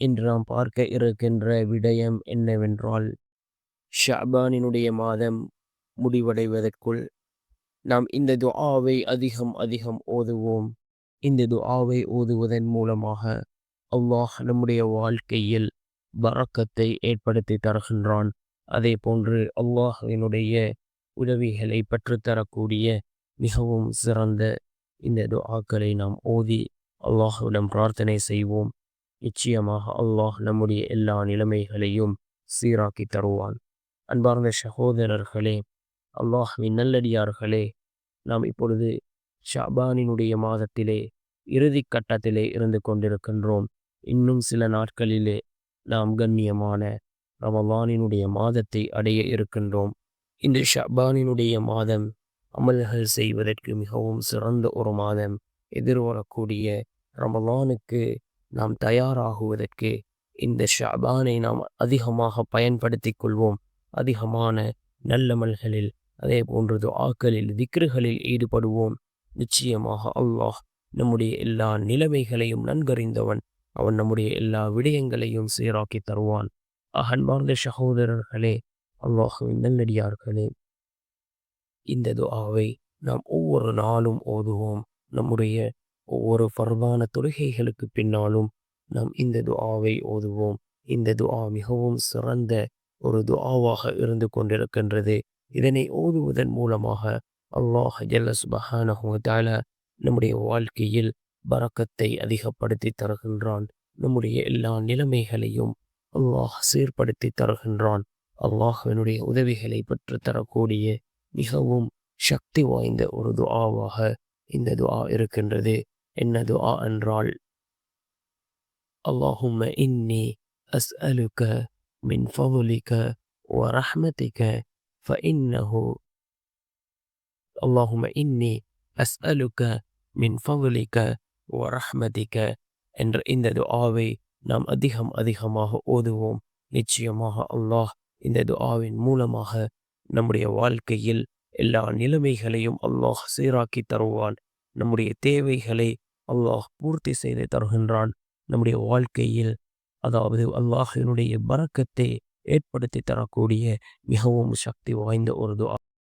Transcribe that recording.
இன்று நாம் பார்க்க இருக்கின்ற விடயம் என்னவென்றால் ஷாபானினுடைய மாதம் முடிவடைவதற்குள் நாம் இந்த துஆவை அதிகம் அதிகம் ஓதுவோம். இந்த துஆவை ஓதுவதன் மூலமாக அல்லாஹ் நம்முடைய வாழ்க்கையில் வரக்கத்தை ஏற்படுத்தி தருகின்றான். அதே போன்று அல்லாஹினுடைய உதவிகளை பெற்றுத்தரக்கூடிய மிகவும் சிறந்த இந்த துஆக்களை நாம் ஓதி அல்லாஹுவிடம் பிரார்த்தனை செய்வோம். நிச்சயமாக அல்லாஹ் நம்முடைய எல்லா நிலைமைகளையும் சீராக்கி தருவான். அன்பார்ந்த சகோதரர்களே அல்லாஹ்வின் நல்லடியார்களே நாம் இப்பொழுது ஷாபானினுடைய மாதத்திலே இறுதி கட்டத்திலே இருந்து கொண்டிருக்கின்றோம். இன்னும் சில நாட்களிலே நாம் கண்ணியமான ரமலானினுடைய மாதத்தை அடைய இருக்கின்றோம். இந்த ஷபானினுடைய மாதம் அமல்கள் செய்வதற்கு மிகவும் சிறந்த ஒரு மாதம். எதிர்வரக்கூடிய ரமலானுக்கு நாம் தயாராகுவதற்கு இந்த ஷபானை நாம் அதிகமாக பயன்படுத்தி கொள்வோம். அதிகமான நல்லமல்களில் அதே போன்றது ஆக்களில் திக்ருகளில் ஈடுபடுவோம். நிச்சயமாக அல்லாஹ் நம்முடைய எல்லா நிலைமைகளையும் நன்கறிந்தவன். அவன் நம்முடைய எல்லா விடயங்களையும் சீராக்கி தருவான். அகன்பார்ந்த சகோதரர்களே அல்லாஹுவின் நல்லடியார்களே இந்த துஆவை நாம் ஒவ்வொரு நாளும் ஓதுவோம். நம்முடைய ஒவ்வொரு பர்வான தொழுகைகளுக்கு பின்னாலும் நாம் இந்த துஆவை ஓதுவோம். இந்த துஆ மிகவும் சிறந்த ஒரு துஆவாக இருந்து கொண்டிருக்கின்றது. இதனை ஓதுவதன் மூலமாக அல்லாஹ் ஜல்ல நம்முடைய வாழ்க்கையில் பறக்கத்தை அதிகப்படுத்தி தருகின்றான். நம்முடைய எல்லா நிலைமைகளையும் அல்லாஹ் சீர்படுத்தி தருகின்றான். அல்லாஹ்வினுடைய உதவிகளை பெற்று தரக்கூடிய மிகவும் சக்தி வாய்ந்த ஒரு துஆவாக இந்த துஆ இருக்கின்றது. إن دعاء رال اللهم إني أسألك من فضلك ورحمتك فإنه اللهم إني أسألك من فضلك ورحمتك என்ற இந்த துஆவை நாம் அதிகம் அதிகமாக ஓதுவோம் நிச்சயமாக அல்லாஹ் இந்த துஆவின் மூலமாக நம்முடைய வாழ்க்கையில் எல்லா நிலைமைகளையும் அல்லாஹ் சீராக்கி தருவான் நம்முடைய தேவைகளை அல்லாஹ் பூர்த்தி செய்து தருகின்றான். நம்முடைய வாழ்க்கையில் அதாவது அல்லாஹினுடைய பறக்கத்தை ஏற்படுத்தி தரக்கூடிய மிகவும் சக்தி வாய்ந்த ஒரு துவா